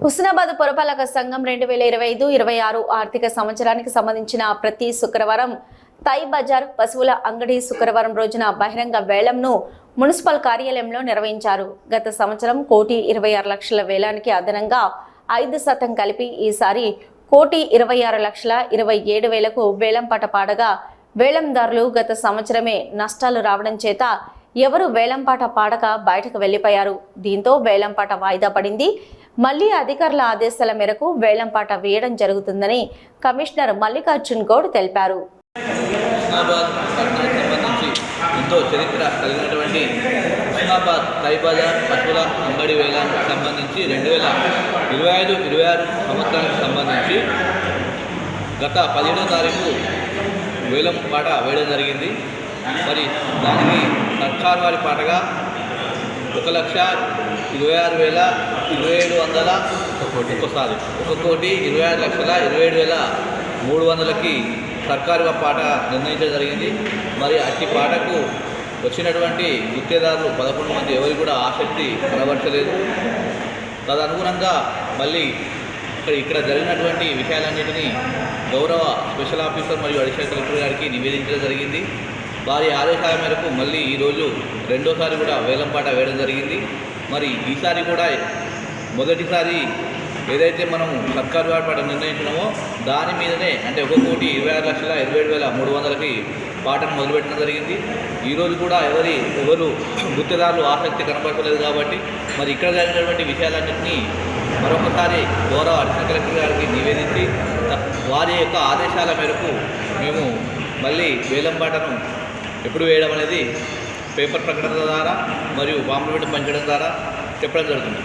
హుస్నాబాద్ పురపాలక సంఘం రెండు వేల ఇరవై ఐదు ఇరవై ఆరు ఆర్థిక సంవత్సరానికి సంబంధించిన ప్రతి శుక్రవారం తై బజార్ పశువుల అంగడి శుక్రవారం రోజున బహిరంగ వేలంను మున్సిపల్ కార్యాలయంలో నిర్వహించారు. గత సంవత్సరం కోటి ఇరవై ఆరు లక్షల వేలానికి అదనంగా ఐదు శాతం కలిపి ఈసారి కోటి ఇరవై ఆరు లక్షల ఇరవై ఏడు వేలకు వేలం పాట పాడగా వేలందారులు గత సంవత్సరమే నష్టాలు రావడం చేత ఎవరు వేలంపాట పాడక బయటకు వెళ్ళిపోయారు దీంతో వేలంపాట వాయిదా పడింది. మళ్ళీ అధికారుల ఆదేశాల మేరకు వేలంపాట వేయడం జరుగుతుందని కమిషనర్ మల్లికార్జున్ గౌడ్ తెలిపారు. సంబంధించి ఎంతో చరిత్ర కలిగినటువంటి హుస్నాబాద్ బజార్ పశువుల అంగడి వేలానికి సంబంధించి రెండు వేల ఇరవై ఐదు ఇరవై ఆరు సంవత్సరానికి సంబంధించి గత పదిహేడో తారీఖు వేలం పాట వేయడం జరిగింది. మరి దానికి సర్కార్ వారి పాటగా ఒక లక్ష ఇరవై ఆరు వేల ఇరవై ఏడు వందల ఒక్కోసారి. ఒక కోటి ఇరవై ఆరు లక్షల ఇరవై ఏడు వేల మూడు వందలకి సర్కారు పాట నిర్ణయించడం జరిగింది. మరి అట్టి పాటకు వచ్చినటువంటి గుత్తేదారులు పదకొండు మంది ఎవరు కూడా ఆసక్తి కనబరచలేదు. తదనుగుణంగా మళ్ళీ ఇక్కడ ఇక్కడ జరిగినటువంటి విషయాలన్నింటినీ గౌరవ స్పెషల్ ఆఫీసర్ మరియు అడిషనల్ కలెక్టర్ గారికి నివేదించడం జరిగింది. వారి ఆదేశాల మేరకు మళ్ళీ ఈరోజు రెండోసారి కూడా వేలంపాట వేయడం జరిగింది. మరి ఈసారి కూడా మొదటిసారి ఏదైతే మనం సర్కారు వారి పాట నిర్ణయించినామో దాని మీదనే అంటే ఒక కోటి ఇరవై ఆరు లక్షల ఇరవై ఏడు వేల మూడు వందలకి పాటను మొదలుపెట్టడం జరిగింది. ఈరోజు కూడా ఎవరి ఎవరు గుర్తిదారులు ఆసక్తి కనపడలేదు కాబట్టి మరి ఇక్కడ జరిగినటువంటి విషయాలన్నింటినీ మరొకసారి గౌరవ అడిషనల్ కలెక్టర్ గారికి నివేదించి వారి యొక్క ఆదేశాల మేరకు మేము మళ్ళీ వేలంపాటను ఎప్పుడు వేయడం అనేది పేపర్ ప్రకటన ద్వారా మరియు పాంప్లెట్ పంచడం ద్వారా చెప్పడం జరుగుతుంది.